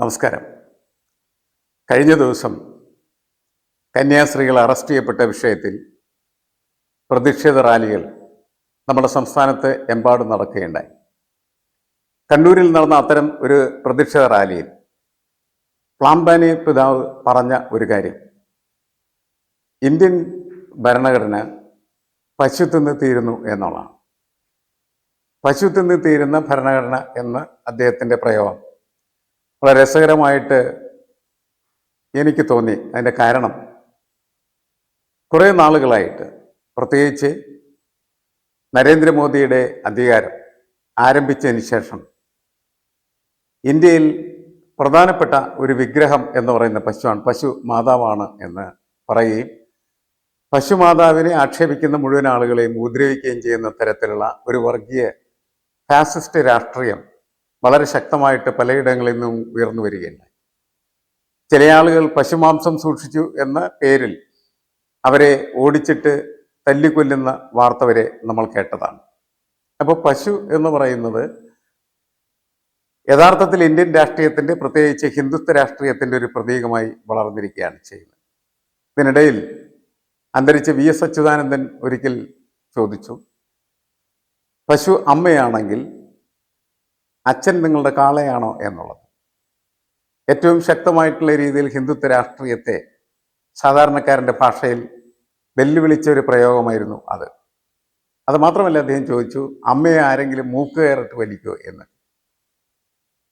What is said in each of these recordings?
നമസ്കാരം. കഴിഞ്ഞ ദിവസം കന്യാസ്ത്രീകൾ അറസ്റ്റ് ചെയ്യപ്പെട്ട വിഷയത്തിൽ പ്രതിഷേധ റാലികൾ നമ്മുടെ സംസ്ഥാനത്ത് എമ്പാടും നടക്കുകയുണ്ടായി. കണ്ണൂരിൽ നടന്ന അത്തരം ഒരു പ്രതിഷേധ റാലിയിൽ പ്ലാംബാനി പിതാവ് പറഞ്ഞ ഒരു കാര്യം. ഇന്ത്യൻ ഭരണഘടന പശു തിന്ന് തീരുന്നു എന്നുള്ളതാണ്. പശു തിന്ന് തീരുന്ന ഭരണഘടന എന്ന് അദ്ദേഹത്തിന്റെ പ്രയോഗം. വളരെ രസകരമായിട്ട് എനിക്ക് തോന്നി അതിന്റെ കാരണം. കുറേ നാളുകളായിട്ട് പ്രത്യേകിച്ച് നരേന്ദ്രമോദിയുടെ അധികാരം ആരംഭിച്ചതിന് ശേഷം ഇന്ത്യയിൽ പ്രധാനപ്പെട്ട ഒരു വിഗ്രഹം എന്ന് പറയുന്ന പശുവാണ്. പശു മാതാവാണ് എന്ന് പറയുകയും പശുമാതാവിനെ ആക്ഷേപിക്കുന്ന മുഴുവൻ ആളുകളെയും ഉപദ്രവിക്കുകയും ചെയ്യുന്ന തരത്തിലുള്ള ഒരു വർഗീയ ഫാസിസ്റ്റ് രാഷ്ട്രീയം വളരെ ശക്തമായിട്ട് പലയിടങ്ങളിൽ നിന്നും ഉയർന്നു വരികയുണ്ടായി. ചില ആളുകൾ പശുമാംസം സൂക്ഷിച്ചു എന്ന പേരിൽ അവരെ ഓടിച്ചിട്ട് തല്ലിക്കൊല്ലുന്ന വാർത്ത വരെ നമ്മൾ കേട്ടതാണ്. അപ്പോൾ പശു എന്ന് പറയുന്നത് യഥാർത്ഥത്തിൽ ഇന്ത്യൻ രാഷ്ട്രീയത്തിന്റെ പ്രത്യേകിച്ച് ഹിന്ദുത്വ രാഷ്ട്രീയത്തിന്റെ ഒരു പ്രതീകമായി വളർന്നിരിക്കുകയാണ് ചെയ്യുന്നത്. ഇതിനിടയിൽ അന്തരിച്ച വി എസ് അച്യുതാനന്ദൻ ഒരിക്കൽ ചോദിച്ചു പശു അമ്മയാണെങ്കിൽ അച്ഛൻ നിങ്ങളുടെ കാളയാണോ എന്നുള്ളത്. ഏറ്റവും ശക്തമായിട്ടുള്ള രീതിയിൽ ഹിന്ദുത്വ രാഷ്ട്രീയത്തെ സാധാരണക്കാരന്റെ ഭാഷയിൽ വെല്ലുവിളിച്ച ഒരു പ്രയോഗമായിരുന്നു അത്. അത് മാത്രമല്ല അദ്ദേഹം ചോദിച്ചു അമ്മയെ ആരെങ്കിലും മൂക്ക് കയറിട്ട് വലിക്കോ എന്ന്?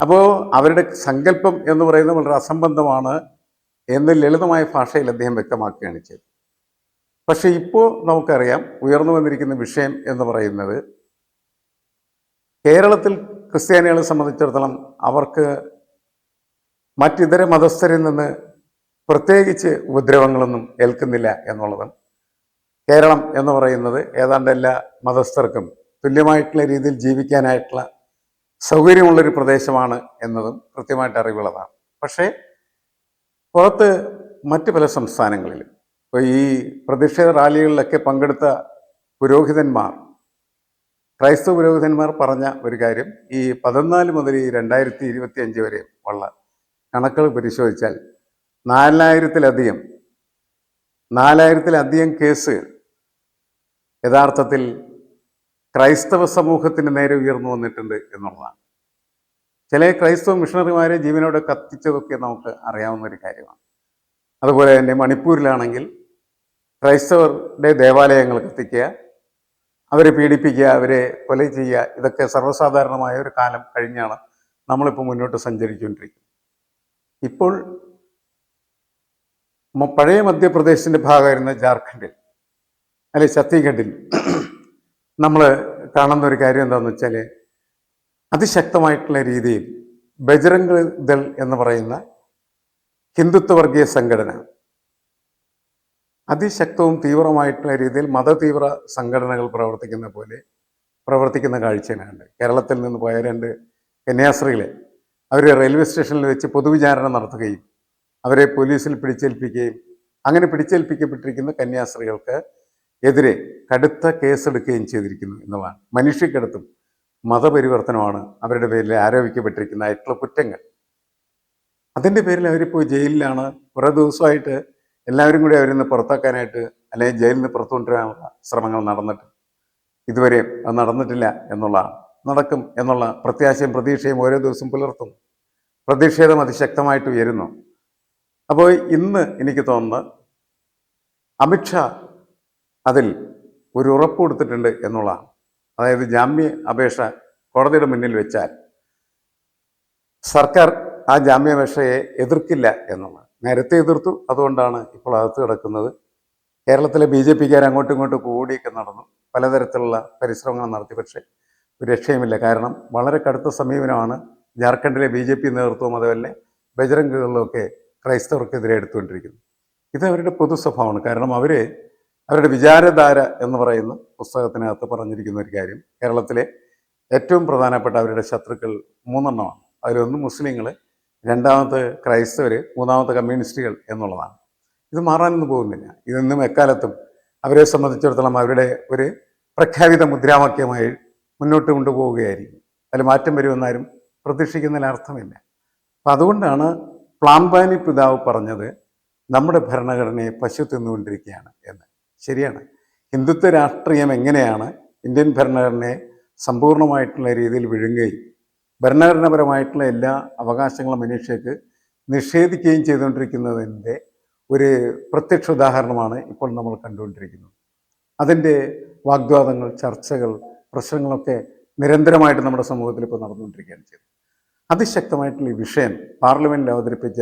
അപ്പോൾ അവരുടെ സങ്കല്പം എന്ന് പറയുന്നത് വളരെ അസംബന്ധമാണ് എന്ന് ലളിതമായ ഭാഷയിൽ അദ്ദേഹം വ്യക്തമാക്കുകയാണ് ചെയ്തത്. പക്ഷേ ഇപ്പോൾ നമുക്കറിയാം ഉയർന്നു വന്നിരിക്കുന്ന വിഷയം എന്ന് പറയുന്നത് കേരളത്തിൽ ക്രിസ്ത്യാനികളെ സംബന്ധിച്ചിടത്തോളം അവർക്ക് മറ്റിതര മതസ്ഥരിൽ നിന്ന് പ്രത്യേകിച്ച് ഉപദ്രവങ്ങളൊന്നും ഏൽക്കുന്നില്ല എന്നുള്ളത്. കേരളം എന്ന് പറയുന്നത് ഏതാണ്ട് എല്ലാ മതസ്ഥർക്കും തുല്യമായിട്ടുള്ള രീതിയിൽ ജീവിക്കാനായിട്ടുള്ള സൗകര്യമുള്ളൊരു പ്രദേശമാണ് എന്നതും കൃത്യമായിട്ട് അറിവുള്ളതാണ്. പക്ഷേ പുറത്ത് മറ്റു പല സംസ്ഥാനങ്ങളിലും ഇപ്പോൾ ഈ പ്രതിഷേധ റാലികളിലൊക്കെ പങ്കെടുത്ത പുരോഹിതന്മാർ ക്രൈസ്തവ പുരോഹിതന്മാർ പറഞ്ഞ ഒരു കാര്യം ഈ പതിനാല് മുതൽ ഈ രണ്ടായിരത്തി ഇരുപത്തി അഞ്ച് വരെ ഉള്ള കണക്കുകൾ പരിശോധിച്ചാൽ നാലായിരത്തിലധികം നാലായിരത്തിലധികം കേസുകൾ യഥാർത്ഥത്തിൽ ക്രൈസ്തവ സമൂഹത്തിന് നേരെ ഉയർന്നു വന്നിട്ടുണ്ട് എന്നുള്ളതാണ്. ചില ക്രൈസ്തവ മിഷണറിമാരെ ജീവനോടെ കത്തിച്ചതൊക്കെ നമുക്ക് അറിയാവുന്ന ഒരു കാര്യമാണ്. അതുപോലെ തന്നെ മണിപ്പൂരിലാണെങ്കിൽ ക്രൈസ്തവരുടെ ദേവാലയങ്ങൾ കത്തിക്കുക അവരെ പീഡിപ്പിക്കുക അവരെ കൊല ചെയ്യുക ഇതൊക്കെ സർവസാധാരണമായ ഒരു കാലം കഴിഞ്ഞാണ് നമ്മളിപ്പോൾ മുന്നോട്ട് സഞ്ചരിച്ചുകൊണ്ടിരിക്കുന്നത്. ഇപ്പോൾ പഴയ മധ്യപ്രദേശിന്റെ ഭാഗമായിരുന്ന ജാർഖണ്ഡിൽ അല്ലെ ഛത്തീസ്ഗഡിൽ നമ്മൾ കാണുന്ന ഒരു കാര്യം എന്താണെന്ന് വെച്ചാൽ അതിശക്തമായിട്ടുള്ള രീതിയിൽ ബജ്രംഗ് ദൾ എന്ന് പറയുന്ന ഹിന്ദുത്വ വർഗീയ സംഘടന അതിശക്തവും തീവ്രമായിട്ടുള്ള രീതിയിൽ മതതീവ്ര സംഘടനകൾ പ്രവർത്തിക്കുന്ന പോലെ പ്രവർത്തിക്കുന്ന കാഴ്ചയാണ്. കേരളത്തിൽ നിന്ന് പോയ രണ്ട് കന്യാസ്ത്രീകളെ അവർ റെയിൽവേ സ്റ്റേഷനിൽ വെച്ച് പൊതുവിചാരണ നടത്തുകയും അവരെ പോലീസിൽ പിടിച്ചേൽപ്പിക്കുകയും അങ്ങനെ പിടിച്ചേൽപ്പിക്കപ്പെട്ടിരിക്കുന്ന കന്യാസ്ത്രീകൾക്ക് എതിരെ കടുത്ത കേസെടുക്കുകയും ചെയ്തിരിക്കുന്നു എന്നുള്ളതാണ്. മനുഷ്യക്കടുത്തും മതപരിവർത്തനമാണ് അവരുടെ പേരിൽ ആരോപിക്കപ്പെട്ടിരിക്കുന്ന ആയിട്ടുള്ള കുറ്റങ്ങൾ. അതിന്റെ പേരിൽ അവരിപ്പോൾ ജയിലിലാണ്. കുറേ ദിവസമായിട്ട് എല്ലാവരും കൂടി അവരിൽ നിന്ന് പുറത്താക്കാനായിട്ട് അല്ലെങ്കിൽ ജയിലിൽ നിന്ന് പുറത്തു കൊണ്ടുവരാനുള്ള ശ്രമങ്ങൾ നടന്നിട്ട് ഇതുവരെ അത് നടന്നിട്ടില്ല എന്നുള്ളതാണ്. നടക്കും എന്നുള്ള പ്രത്യാശയും പ്രതീക്ഷയും ഓരോ ദിവസവും പുലർത്തുന്നു. പ്രതിഷേധം അതിശക്തമായിട്ട് ഉയരുന്നു. അപ്പോൾ ഇന്ന് എനിക്ക് തോന്നുന്നത് അമിത്ഷാ അതിൽ ഒരു ഉറപ്പ് കൊടുത്തിട്ടുണ്ട് എന്നുള്ളതാണ്. അതായത് ജാമ്യ അപേക്ഷ കോടതിയുടെ മുന്നിൽ വെച്ചാൽ സർക്കാർ ആ ജാമ്യാപേക്ഷയെ എതിർക്കില്ല എന്നുള്ളത് നേരത്തെ എതിർത്തു. അതുകൊണ്ടാണ് ഇപ്പോൾ അകത്ത് കിടക്കുന്നത്. കേരളത്തിലെ ബി ജെ പിക്കാർ അങ്ങോട്ടും ഇങ്ങോട്ടും കൂടിയൊക്കെ നടന്നു. പലതരത്തിലുള്ള പരിശ്രമങ്ങൾ നടത്തി. പക്ഷേ ഒരു രക്ഷയുമില്ല. കാരണം വളരെ കടുത്ത സമീപനമാണ് ജാർഖണ്ഡിലെ ബി ജെ പി നേതൃത്വവും അതുപോലെ ബജരംഗുകളിലൊക്കെ ക്രൈസ്തവർക്കെതിരെ എടുത്തുകൊണ്ടിരിക്കുന്നത്. ഇത് അവരുടെ പൊതു സ്വഭാവമാണ് കാരണം അവർ അവരുടെ വിചാരധാര എന്ന് പറയുന്ന പുസ്തകത്തിനകത്ത് പറഞ്ഞിരിക്കുന്ന ഒരു കാര്യം കേരളത്തിലെ ഏറ്റവും പ്രധാനപ്പെട്ട അവരുടെ ശത്രുക്കൾ മൂന്നെണ്ണമാണ്. അതിലൊന്ന് മുസ്ലിങ്ങൾ രണ്ടാമത്തെ ക്രൈസ്തവർ മൂന്നാമത്തെ കമ്മ്യൂണിസ്റ്റുകൾ എന്നുള്ളതാണ്. ഇത് മാറാനൊന്നും പോകുന്നില്ല. ഇതൊന്നും എക്കാലത്തും അവരെ സംബന്ധിച്ചിടത്തോളം അവരുടെ ഒരു പ്രഖ്യാപിത മുദ്രാവാക്യമായി മുന്നോട്ട് കൊണ്ടുപോവുകയായിരിക്കും. അതിൽ മാറ്റം വരുമെന്നാരും പ്രതീക്ഷിക്കുന്നതിൽ അർത്ഥമില്ല അപ്പം അതുകൊണ്ടാണ് പ്ലാംബാനി പിതാവ് പറഞ്ഞത് നമ്മുടെ ഭരണഘടനയെ പശു തിന്നുകൊണ്ടിരിക്കുകയാണ് എന്ന്. ശരിയാണ്. ഹിന്ദുത്വ രാഷ്ട്രീയം എങ്ങനെയാണ് ഇന്ത്യൻ ഭരണഘടനയെ സമ്പൂർണമായിട്ടുള്ള രീതിയിൽ വിഴുങ്ങുകയും ഭരണഘടനാപരമായിട്ടുള്ള എല്ലാ അവകാശങ്ങളും മനുഷ്യർക്ക് നിഷേധിക്കുകയും ചെയ്തുകൊണ്ടിരിക്കുന്നതിന്റെ ഒരു പ്രത്യക്ഷ ഉദാഹരണമാണ് ഇപ്പോൾ നമ്മൾ കണ്ടുകൊണ്ടിരിക്കുന്നത്. അതിന്റെ വാഗ്വാദങ്ങൾ ചർച്ചകൾ പ്രശ്നങ്ങളൊക്കെ നിരന്തരമായിട്ട് നമ്മുടെ സമൂഹത്തിൽ ഇപ്പോൾ നടന്നുകൊണ്ടിരിക്കുകയാണ് ചെയ്തത് അതിശക്തമായിട്ടുള്ള ഈ വിഷയം പാർലമെന്റിൽ അവതരിപ്പിച്ച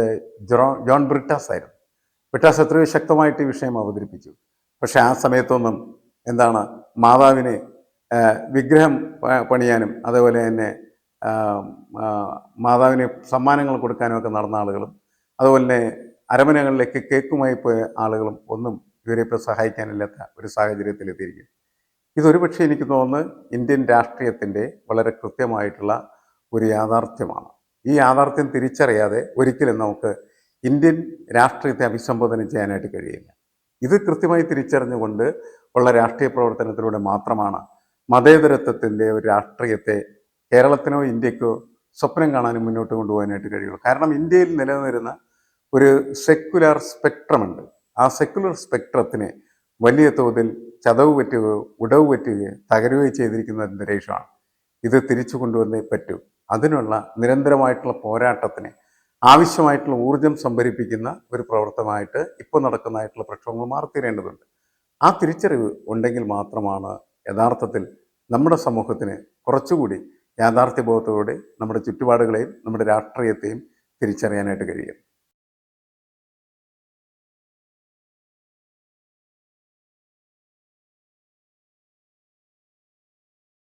ജോ ജോൺ ബ്രിട്ടാസ് ആയിരുന്നു. ബ്രിട്ടാസ് എത്രയോ ശക്തമായിട്ട് ഈ വിഷയം അവതരിപ്പിച്ചു. പക്ഷേ ആ സമയത്തൊന്നും എന്താണ് മാതാവിനെ വിഗ്രഹം പണിയാനും അതേപോലെ തന്നെ മാതാവിന് സമ്മാനങ്ങൾ കൊടുക്കാനും ഒക്കെ നടന്ന ആളുകളും അതുപോലെ തന്നെ അരമനകളിലേക്ക് കേക്കുമായി പോയ ആളുകളും ഒന്നും ഇവരെ ഇപ്പോൾ സഹായിക്കാനില്ലാത്ത ഒരു സാഹചര്യത്തിൽ എത്തിയിരിക്കും ഇതൊരു പക്ഷേ എനിക്ക് തോന്നുന്നത് ഇന്ത്യൻ രാഷ്ട്രീയത്തിന്റെ വളരെ കൃത്യമായിട്ടുള്ള ഒരു യാഥാർത്ഥ്യമാണ്. ഈ യാഥാർത്ഥ്യം തിരിച്ചറിയാതെ ഒരിക്കലും നമുക്ക് ഇന്ത്യൻ രാഷ്ട്രീയത്തെ അഭിസംബോധന ചെയ്യാനായിട്ട് കഴിയില്ല. ഇത് കൃത്യമായി തിരിച്ചറിഞ്ഞുകൊണ്ട് ഉള്ള രാഷ്ട്രീയ പ്രവർത്തനത്തിലൂടെ മാത്രമാണ് മതേതരത്വത്തിന്റെ ഒരു രാഷ്ട്രീയത്തെ കേരളത്തിനോ ഇന്ത്യക്കോ സ്വപ്നം കാണാനും മുന്നോട്ട് കൊണ്ടുപോകാനായിട്ട് കഴിയുള്ളൂ. കാരണം ഇന്ത്യയിൽ നിലനിന്നിരുന്ന ഒരു സെക്കുലർ സ്പെക്ട്രമുണ്ട് ആ സെക്കുലർ സ്പെക്ട്രത്തിന് വലിയ തോതിൽ ചതവ് പറ്റുകയോ ഉടവ് പറ്റുകയോ തകരുകയോ ചെയ്തിരിക്കുന്ന അന്തരീക്ഷമാണ് ഇത് തിരിച്ചു കൊണ്ടുവന്നേ പറ്റൂ. അതിനുള്ള നിരന്തരമായിട്ടുള്ള പോരാട്ടത്തിന് ആവശ്യമായിട്ടുള്ള ഊർജം സംഭരിപ്പിക്കുന്ന ഒരു പ്രവർത്തനമായിട്ട് ഇപ്പോൾ നടക്കുന്നതായിട്ടുള്ള പ്രക്ഷോഭങ്ങൾ മാറിത്തീരേണ്ടതുണ്ട്. ആ തിരിച്ചറിവ് ഉണ്ടെങ്കിൽ മാത്രമാണ് യഥാർത്ഥത്തിൽ നമ്മുടെ സമൂഹത്തിന് കുറച്ചുകൂടി യാഥാർത്ഥ്യബോധത്തോടെ നമ്മുടെ ചുറ്റുപാടുകളെയും നമ്മുടെ രാഷ്ട്രീയത്തെയും തിരിച്ചറിയാനായിട്ട് കഴിയും.